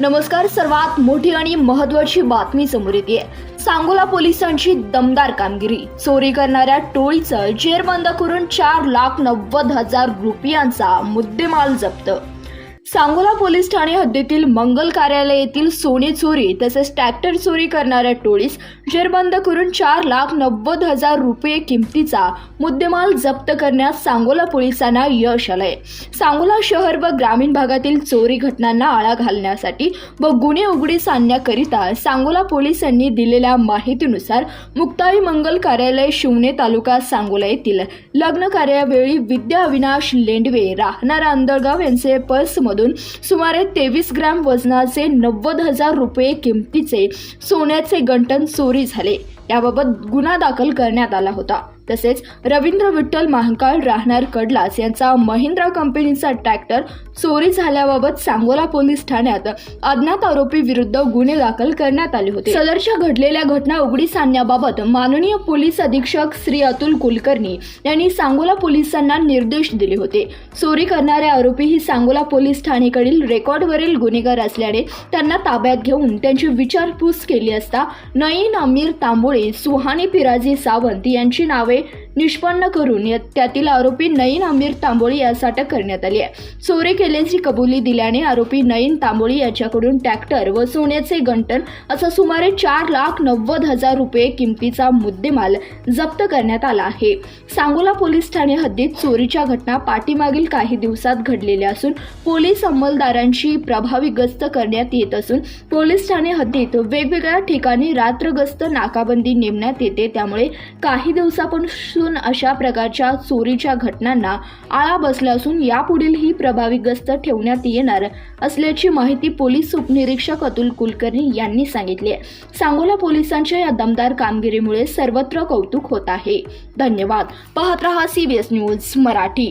नमस्कार सर्वात मोठी आणि महत्वाची बातमी समोर येते. सांगोला पोलिसांची दमदार कामगिरी. चोरी करणाऱ्या टोळीचं जेरबंद करून चार लाख नव्वद हजार रुपयांचा मुद्देमाल जप्त. सांगोला पोलीस ठाणे हद्दीतील मंगल कार्यालय येथील सोने चोरी तसेच ट्रॅक्टर चोरी करणाऱ्या टोळीस जेरबंद करून चार लाख नव्वद हजार रुपये किमतीचा मुद्देमाल जप्त करण्यात सांगोला पोलिसांना यश आलंय. सांगोला शहर व ग्रामीण भागातील चोरी घटनांना आळा घालण्यासाठी व गुन्हे उघडीस आणण्याकरिता सांगोला पोलिसांनी दिलेल्या माहितीनुसार मुक्ताई मंगल कार्यालय शिवणे तालुका सांगोला येथील लग्न कार्यावेळी विद्या अविनाश लेंडवे राहणारा अंधळगाव यांचे पर्समधून सुमारे तेवीस ग्रॅम वजनाचे नव्वद हजार रुपये किमतीचे सोन्याचे गंटन चोरी झाले. याबाबत गुन्हा दाखल करण्यात आला होता. तसेच रवींद्र विठ्ठल महाकाळ राहणार कडलास यांचा महिंद्रा कंपनीचा ट्रॅक्टर चोरी झाल्याबाबत सांगोला पोलीस ठाण्यात अज्ञात आरोपी विरुद्ध गुन्हे दाखल करण्यात आले होते. सदरच्या घडलेल्या घटना उघडीस आणण्याबाबत माननीय पोलीस अधीक्षक श्री अतुल कुलकर्णी यांनी सांगोला पोलिसांना निर्देश दिले होते. चोरी करणारे आरोपी ही सांगोला पोलीस ठाणेकडील रेकॉर्डवरील गुन्हेगार असल्याने त्यांना ताब्यात घेऊन त्यांची विचारपूस केली असता नईन अमीर तांबोळे सुहानी पिराजी सावंत यांची नावे निष्पन्न करून त्यातील आरोपी नईन आमिर तांबोळी यास अटक करण्यात आली आहे. चोरी केल्याची कबुली दिल्याने आरोपी नईन तांबोळी याच्याकडून ट्रॅक्टर व सोन्याचे गंटन असा सुमारे चार लाख नव्वद हजार रुपये किमतीचा मुद्देमाल जप्त करण्यात आला आहे. सांगोला पोलीस ठाणे हद्दीत चोरीच्या घटना पाठीमागील काही दिवसात घडलेल्या असून पोलीस अंमलदारांची प्रभावी गस्त करण्यात येत असून पोलीस ठाणे हद्दीत वेगवेगळ्या ठिकाणी रात्रगस्त नाकाबंदी नेमण्यात येते. त्यामुळे काही दिवसापासून अशा प्रकारच्या चोरीच्या घटनांना आळा बसला असून यापुढील ही प्रभावी गस्त ठेवण्यात येणार असल्याची माहिती पोलीस उपनिरीक्षक अतुल कुलकर्णी यांनी सांगितली आहे. सांगोला पोलिसांच्या या दमदार कामगिरीमुळे सर्वत्र कौतुक होत आहे. धन्यवाद. पाहत रहा एस न्यूज मराठी.